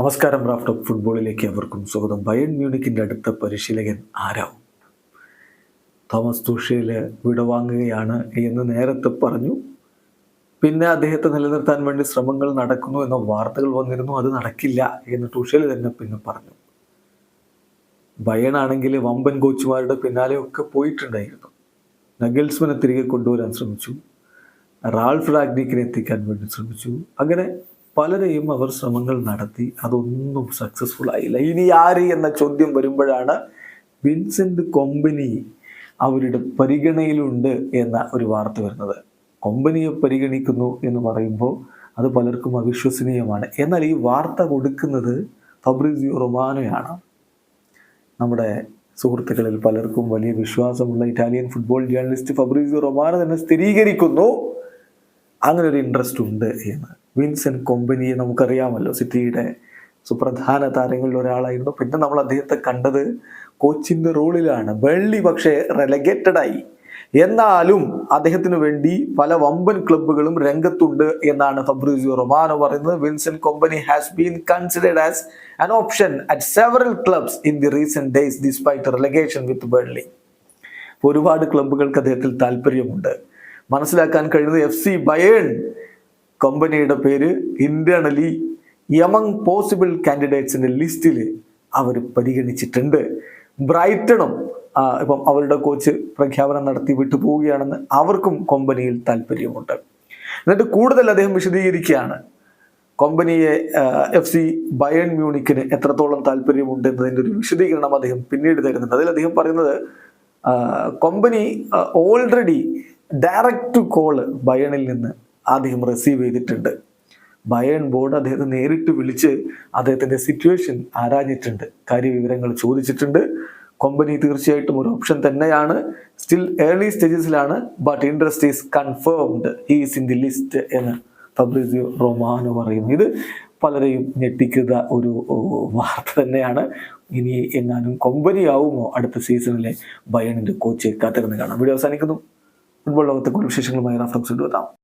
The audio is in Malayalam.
നമസ്കാരം റാഫ്റ്റ് ഓഫ് ഫുട്ബോളിലേക്ക് അവർക്കും സ്വാഗതം. ബയൺ മ്യൂണിക്കിന്റെ അടുത്ത പരിശീലകൻ ആരാവും? തോമസ് തുഷേൽ വിടവാങ്ങുകയാണ് എന്ന് നേരത്തെ പറഞ്ഞു. പിന്നെ അദ്ദേഹത്തെ നിലനിർത്താൻ വേണ്ടി ശ്രമങ്ങൾ നടക്കുന്നു എന്ന വാർത്തകൾ വന്നിരുന്നു. അത് നടക്കില്ല എന്ന് ടൂഷയിൽ തന്നെ പിന്നെ പറഞ്ഞു. ബയണാണെങ്കിൽ വമ്പൻ കോച്ചുമാരുടെ പിന്നാലെയൊക്കെ പോയിട്ടുണ്ടായിരുന്നു. നഗൽസ്മനെ തിരികെ കൊണ്ടുവരാൻ ശ്രമിച്ചു. റാൾഫ് റാഗ്നിക്കിനെ എത്തിക്കാൻ വേണ്ടി ശ്രമിച്ചു. അങ്ങനെ പലരെയും അവർ ശ്രമങ്ങൾ നടത്തി അതൊന്നും സക്സസ്ഫുൾ ആയില്ല. ഇനി ആര് എന്ന ചോദ്യം വരുമ്പോഴാണ് വിൻസെന്റ് കൊമ്പനി അവരുടെ പരിഗണയിലുണ്ട് എന്ന ഒരു വാർത്ത വരുന്നത്. കൊമ്പനിയെ പരിഗണിക്കുന്നു എന്ന് പറയുമ്പോൾ അത് പലർക്കും അവിശ്വസനീയമാണ്. എന്നാൽ ഈ വാർത്ത കൊടുക്കുന്നത് ഫബ്രിസിയോ റൊമാനോയാണ്. നമ്മുടെ സുഹൃത്തുക്കളിൽ പലർക്കും വലിയ വിശ്വാസമുള്ള Italian football journalist Fabrizio Romano തന്നെ സ്ഥിരീകരിക്കുന്നു. അങ്ങനെ ഒരു ഇൻട്രസ്റ്റ് ഉണ്ട് എന്ന്. വിൻസെന്റ് കൊമ്പനിയെ നമുക്കറിയാമല്ലോ സിറ്റിയുടെ സുപ്രധാന താരങ്ങളിൽ ഒരാളായിരുന്നു. പിന്നെ നമ്മൾ അദ്ദേഹത്തെ കണ്ടത് കോച്ചിന്റെ റോളിലാണ്. വെള്ളി പക്ഷേ റെലഗേറ്റഡ് ആയി. എന്നാലും അദ്ദേഹത്തിന് വേണ്ടി പല വമ്പൻ ക്ലബ്ബുകളും രംഗത്തുണ്ട് എന്നാണ് ഫബ്രിസിയോ റൊമാനോ പറയുന്നത്. Vincent Kompany has been considered as an option at several clubs in the recent days despite relegation with Burnley ഒരുപാട് ക്ലബ്ബുകൾക്ക് അദ്ദേഹത്തിൽ താല്പര്യമുണ്ട്. മനസ്സിലാക്കാൻ കഴിയുന്നത് എഫ് സി ബയേൺ കമ്പനിയുടെ പേര് ഇന്റേണലി യമങ് പോസിബിൾ കാൻഡിഡേറ്റ്സിന്റെ ലിസ്റ്റിൽ അവർ പരിഗണിച്ചിട്ടുണ്ട്. ബ്രൈറ്റണും ഇപ്പം അവരുടെ കോച്ച് പ്രഖ്യാപനം നടത്തി വിട്ടു വിട്ടുപോവുകയാണെന്ന് അവർക്കും കമ്പനിയിൽ താല്പര്യമുണ്ട്. എന്നിട്ട് കൂടുതൽ അദ്ദേഹം വിശദീകരിക്കുകയാണ്. കമ്പനിയെ എഫ് സി ബയൺ മ്യൂണിക്കിന് എത്രത്തോളം താല്പര്യമുണ്ട് എന്നതിന്റെ ഒരു വിശദീകരണം അദ്ദേഹം പിന്നീട് തരുന്നുണ്ട്. അതിൽ അദ്ദേഹം പറയുന്നത് കമ്പനി ഓൾറെഡി ഡയറക്റ്റ് കോൾ ബയണിൽ നിന്ന് അദ്ദേഹം റിസീവ് ചെയ്തിട്ടുണ്ട്. ബയൺ ബോർഡ് അദ്ദേഹത്തെ നേരിട്ട് വിളിച്ച് അദ്ദേഹത്തിന്റെ സിറ്റുവേഷൻ ആരാഞ്ഞിട്ടുണ്ട്. കാര്യവിവരങ്ങൾ ചോദിച്ചിട്ടുണ്ട്. കമ്പനി തീർച്ചയായിട്ടും ഒരു ഓപ്ഷൻ തന്നെയാണ്. Still early സ്റ്റേജസിലാണ് but interest is confirmed is in the list എന്ന് ഫബ്രിസിയോ റൊമാനോ പറയുന്നു. ഇത് പലരെയും ഞെട്ടിക്കുന്ന ഒരു വാർത്ത തന്നെയാണ്. ഇനി എങ്ങാനും കൊമ്പനിയാവുമോ അടുത്ത സീസണിലെ ബയണിന്റെ കോച്ച് കാത്തിരുന്ന് കാണാം. വീഡിയോ അവസാനിക്കുന്നു. ഫുട്ബോൾ ലോകത്തെ കൂടുതൽ വിശേഷങ്ങളുമായി റഫറൻസ് കൊണ്ടുവരാം